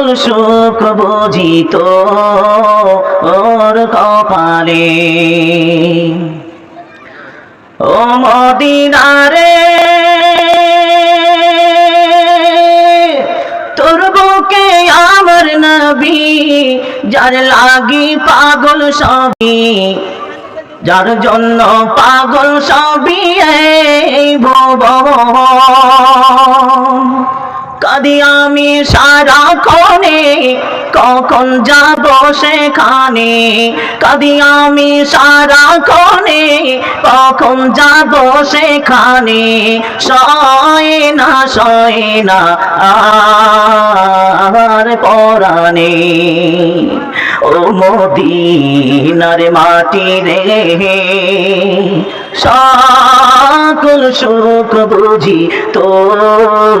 সকল সুখ বুঝিত ওর কপালে। ও মদিনারে, তোর বুকে আমার নবী, যার লাগি পাগল সবই, যার জন্য পাগল সবই ভুবন। কাদি আমি সারা কনে কখন যাব সেখানে? কাদি আমি সারা কনে কখন যাব সেখানে? সয় না সয় না আর পরাণে। ও মদিনার মাটি রে সকল সুখ বুঝি তোর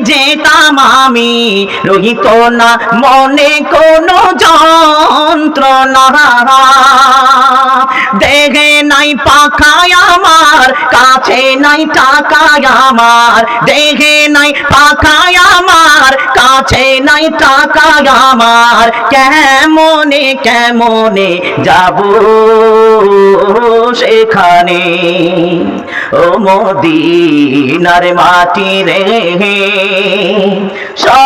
যেতাম আমি। রহিত না মনে কোনো যন্ত্রণা। দেহে নাই পাখায় আমার, কাছে নাই টাকায় আমার। দেখে নাই পাখায় আমার, কাছে নাই টাকায় আমার। কেমনে কেমনে যাব সেখানে? ও মোদিনার মাটি রে সকল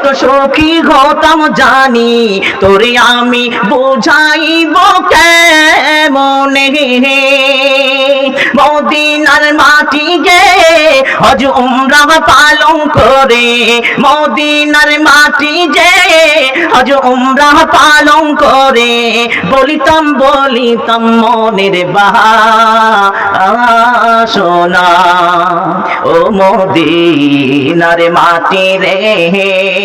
কত সুখী হতাম জানি, তোরে আমি বুঝাইব কেমনে? মদিনার মাটি গে হজ উমরা পালন করে, মদিনার মাটি যে হজ উমরা পালন করে। বলিতাম বলিতাম, মনের বাসনা, ও মদিনার মাটি রে।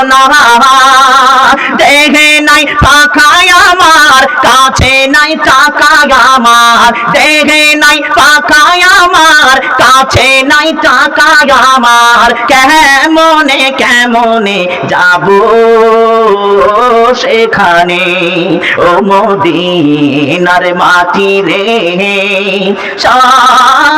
যন্ত্রণা দেখে নাই পাখায় আমার, কাছে নাই টাকা আমার। দেখে নাই পাখায় আমার, কাছে নাই টাকা আমার। কেমনে কেমনে যাব সেখানে? ও মদিনার মাটি রে